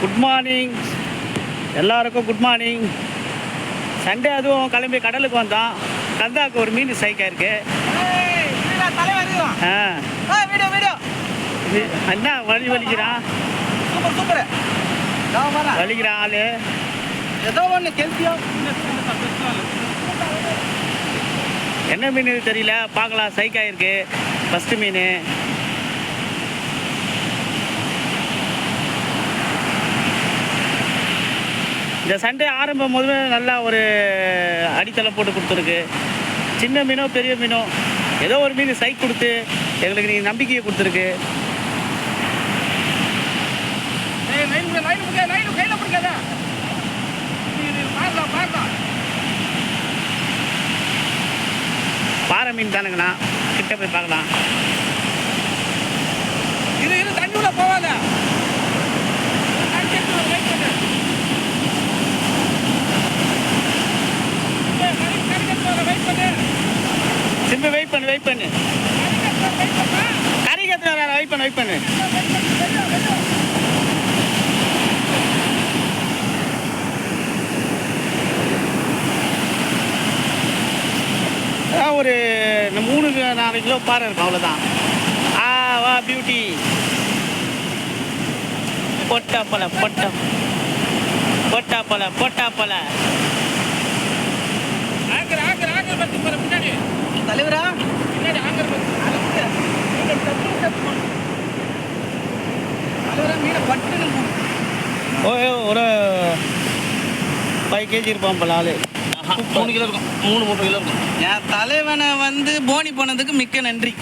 Good morning எல்லாருக்கும் good morning Sunday அதுவும் கிளம்பி கடலுக்கு வந்தோம் கந்தாக்கு ஒரு மீன் சைக்கா இருக்கு என்ன வலி வலிக்கிறான் வலிக்கிறான் ஆளு? ஏதோ ஒன்று கெல்த்தியோ என்ன மீன் தெரியல? பார்க்கலாம் சைக்கா இருக்கு ஃபஸ்ட்டு மீன். இந்த சண்டே ஆரம்பம் போது நல்லா ஒரு அடித்தளம் போட்டு கொடுத்துருக்கு. சின்ன மீனோ பெரிய மீனோ ஏதோ ஒரு மீன் சைக் கொடுத்து எங்களுக்கு நீங்கள் நம்பிக்கையை கொடுத்துருக்கு. பாறை மீன் தானுங்கண்ணா. கிட்ட போய் பார்க்கலாம். வெயிட் பண்ணு வெயிட் பண்ணு. கறி வேற வெயிட் பண்ணு வெயிட் பண்ணு. ஒரு இந்த மூணு நாலு கிலோ பாறை இருக்கும் அவ்வளோதான் ஆ வா பியூட்டி பொட்டா பழம் பொட்டா. பொட்டா பழம் பொட்டா பழம். ஓ ஒரு ஃபைவ் கேஜி இருப்பான் போல ஆளு. மூணு கிலோ இருக்கும். மூணு மூணு கிலோ இருக்கும். என் தலைவனை வந்து போனி போனதுக்கு மிக்க நன்றி.